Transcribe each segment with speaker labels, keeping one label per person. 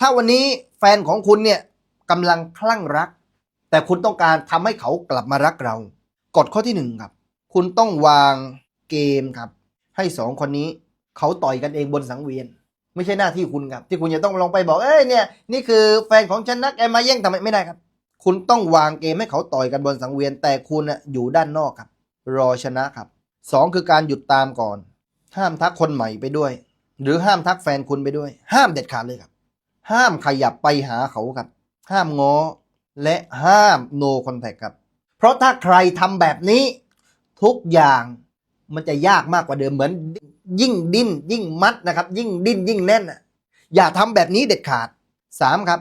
Speaker 1: ถ้าวันนี้แฟนของคุณเนี่ยกำลังคลั่งรัก แต่คุณต้องการทำให้เขากลับมารักเรา กฎข้อที่หนึ่งครับ คุณต้องวางเกมครับ ให้สองคนนี้เขาต่อยกันเองบนสังเวียน ไม่ใช่หน้าที่คุณครับ ที่คุณจะต้องลงไปบอกเอ้ยเนี่ยนี่คือแฟนของฉันนักแกมาแย่งทำไมไม่ได้ครับ คุณต้องวางเกมให้เขาต่อยกันบนสังเวียน แต่คุณน่ะอยู่ด้านนอกครับ รอชนะครับสองคือการหยุดตามก่อน ห้ามทักคนใหม่ไปด้วย หรือห้ามทักแฟนคุณไปด้วย ห้ามเด็ดขาดเลยครับ ห้ามขยับไปหาเขาครับ ห้ามงอ และห้าม no contact ครับ เพราะถ้าใครทำแบบนี้ ทุกอย่างมันจะยากมากกว่าเดิมเหมือน ยิ่งดิ้น ยิ่งมัดนะครับ ยิ่งดิ้นยิ่งแน่นน่ะอย่าทำแบบนี้เด็ดขาดสามครับ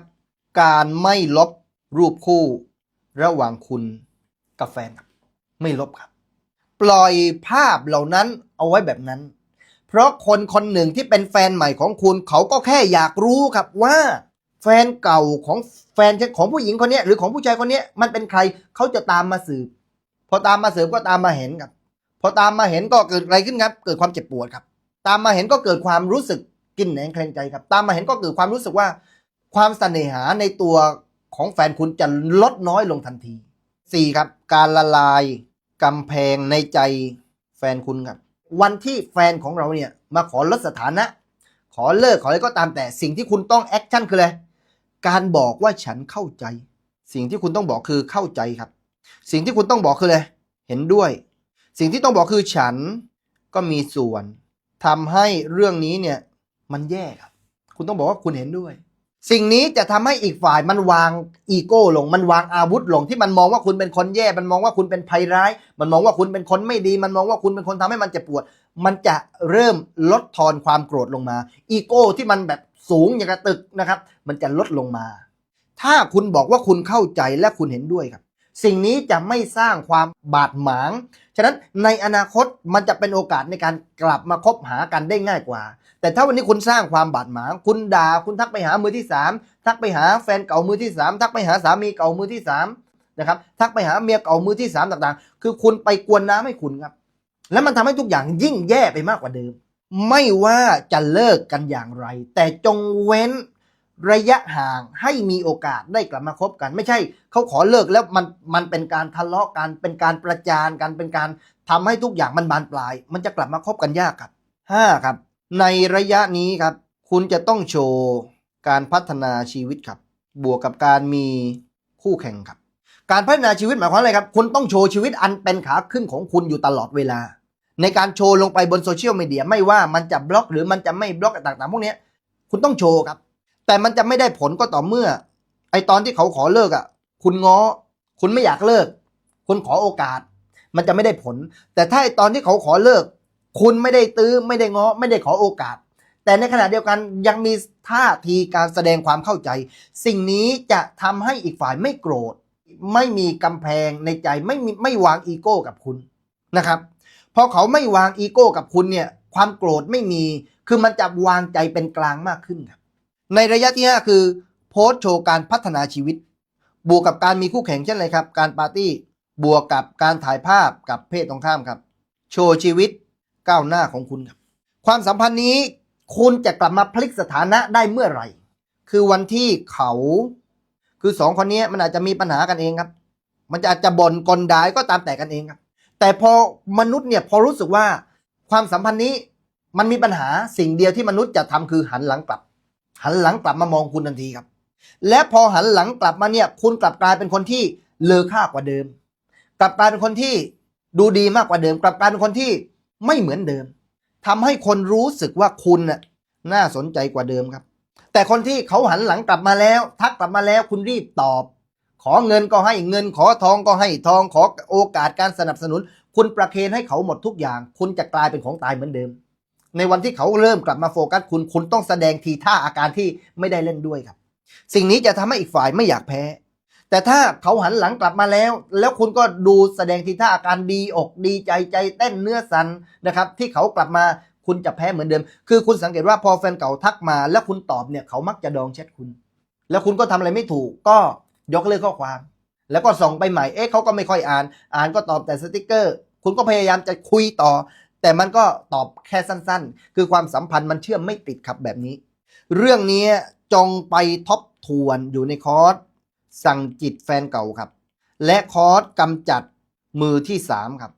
Speaker 1: การไม่ลบรูปคู่ ระหว่างคุณกับแฟนครับ ไม่ลบครับ ปล่อยภาพเหล่านั้นเอาไว้แบบนั้น เพราะคนคนหนึ่งที่เป็นแฟนใหม่ของคุณ เขาก็แค่อยากรู้ครับว่า แฟนเก่าของแฟนของผู้หญิงคนนี้หรือของผู้ชายคนนี้มันเป็นใครเขาจะตามมาสืบพอตามมาสืบก็ตามมาเห็นครับ พอตามมาเห็นก็เกิดอะไรขึ้นครับ เกิดความเจ็บปวดครับ ตามมาเห็นก็เกิดความรู้สึกกินแหนงแคลงใจครับ ตามมาเห็นก็เกิดความรู้สึกว่า ความเสน่หาในตัวของแฟนคุณจะลดน้อยลงทันทีสี่ครับ การละลายกำแพงในใจแฟนคุณครับ วันที่แฟนของเราเนี่ยมาขอลดสถานะ ขอเลิกขออะไรก็ตามแต่สิ่งที่คุณต้องแอคชั่นคืออะไรการบอกว่าฉันเข้าใจ สิ่งที่คุณต้องบอกคือเข้าใจครับ สิ่งที่คุณต้องบอกคืออะไรเห็นด้วย สิ่งที่ต้องบอกคือฉันก็มีส่วนทำให้เรื่องนี้เนี่ยมันแย่ครับ คุณต้องบอกว่าคุณเห็นด้วย สิ่งนี้จะทำให้อีกฝ่ายมันวางอีโก้ลง มันวางอาวุธลงที่มันมองว่าคุณเป็นคนแย่ มันมองว่าคุณเป็นภัยร้าย มันมองว่าคุณเป็นคนไม่ดี มันมองว่าคุณเป็นคนทำให้มันเจ็บปวด มันจะเริ่มลดทอนความโกรธลงมา อีโก้ที่มันแบบสูงอย่างกระตึกนะครับ มันจะลดลงมา ถ้าคุณบอกว่าคุณเข้าใจและคุณเห็นด้วยครับ สิ่งนี้จะไม่สร้างความบาดหมาง ฉะนั้นในอนาคตมันจะเป็นโอกาสในการกลับมาคบหากันได้ง่ายกว่า แต่ถ้าวันนี้คุณสร้างความบาดหมาง คุณด่าคุณทักไปหามือที่สามทักไปหาแฟนเก่ามือที่สามทักไปหาสามีเก่ามือที่สามนะครับทักไปหาเมียเก่ามือที่สามต่างๆ คือคุณไปกวนน้ำให้คุณครับ แล้วมันทำให้ทุกอย่างยิ่งแย่ไปมากกว่าเดิม ไม่ว่าจะเลิกกันอย่างไร แต่จงเว้น ระยะห่างให้มีโอกาสได้กลับมาคบกัน ไม่ใช่เขาขอเลิกแล้วมันมันเป็นการทะเลาะกันเป็นการประจานกันเป็นการทำให้ทุกอย่างมันบานปลาย มันจะกลับมาคบกันยากครับห้าครับ ในระยะนี้ครับ คุณจะต้องโชว์การพัฒนาชีวิตครับ บวกกับการมีคู่แข่งครับ การพัฒนาชีวิตหมายความอะไรครับ คุณต้องโชว์ชีวิตอันเป็นขาขึ้นของคุณอยู่ตลอดเวลา ในการโชว์ลงไปบนโซเชียลมีเดียไม่ว่ามันจะบล็อกหรือมันจะไม่บล็อกต่างๆ พวกนี้คุณต้องโชว์ครับ แต่มันจะไม่ได้ผลก็ต่อเมื่อ ไอตอนที่เขาขอเลิกอะ คุณง้อ คุณไม่อยากเลิก คุณขอโอกาส มันจะไม่ได้ผล แต่ถ้าไอตอนที่เขาขอเลิก คุณไม่ได้ตื้อไม่ได้ง้อ ไม่ได้ขอโอกาส แต่ในขณะเดียวกันยังมีท่าทีการแสดงความเข้าใจ สิ่งนี้จะทำให้อีกฝ่ายไม่โกรธ ไม่มีกำแพงในใจไม่มีไม่วางอีโก้กับคุณนะครับพอเขาไม่วางอีโก้กับคุณเนี่ย ความโกรธไม่มี คือมันจะวางใจเป็นกลางมากขึ้นครับ ในระยะที่ 5 คือ โพสต์โชว์การพัฒนาชีวิต บวกกับการมีคู่แข่งเช่นไรครับ การปาร์ตี้ บวกกับการถ่ายภาพกับเพศตรงข้ามครับ โชว์ชีวิตก้าวหน้าของคุณครับ ความสัมพันธ์นี้คุณจะกลับมาพลิกสถานะได้เมื่อไหร่ คือวันที่เขา คือสองคนนี้มันอาจจะมีปัญหากันเองครับ มันจะอาจจะบ่นกลดายก็ตามแต่กันเองครับ แต่พอมนุษย์เนี่ยพอรู้สึกว่าความสัมพันธ์นี้มันมีปัญหาสิ่งเดียวที่มนุษย์จะทำคือหันหลังกลับ หันหลังกลับมามองคุณทันทีครับ และพอหันหลังกลับมาเนี่ย คุณกลับกลายเป็นคนที่เลอค่ากว่าเดิม กลับกลายเป็นคนที่ดูดีมากกว่าเดิม กลับกลายเป็นคนที่ไม่เหมือนเดิมทำให้คนรู้สึกว่าคุณน่ะน่าสนใจกว่าเดิมครับ แต่คนที่เขาหันหลังกลับมาแล้ว ทักกลับมาแล้วคุณรีบตอบ ขอเงินก็ให้เงิน ขอทองก็ให้ทอง ขอโอกาสการสนับสนุน คุณประเคนให้เขาหมดทุกอย่าง คุณจะกลายเป็นของตายเหมือนเดิม ในวันที่เขาเริ่มกลับมาโฟกัสคุณคุณต้องแสดงทีท่าอาการที่ไม่ได้เล่นด้วยครับ สิ่งนี้จะทำให้อีกฝ่ายไม่อยากแพ้ แต่ถ้าเขาหันหลังกลับมาแล้ว แล้วคุณก็ดูแสดงทีท่าอาการดีอกดีใจใจเต้นเนื้อสันนะครับ ที่เขากลับมาคุณจะแพ้เหมือนเดิม คือคุณสังเกตว่าพอแฟนเก่าทักมา แล้วคุณตอบเนี่ยเขามักจะดองแชทคุณ แล้วคุณก็ทำอะไรไม่ถูกก็ยกเลิกข้อความ แล้วก็ส่งไปใหม่ เอ๊ะเขาก็ไม่ค่อยอ่าน อ่านก็ตอบแต่สติกเกอร์ คุณก็พยายามจะคุยต่อ แต่มันก็ตอบแค่สั้นๆ คือความสัมพันธ์มันเชื่อมไม่ติดครับแบบนี้ เรื่องนี้จงไปทบทวนอยู่ในคอร์สสั่งจิตแฟนเก่าครับ และคอร์สกำจัดมือที่สามครับ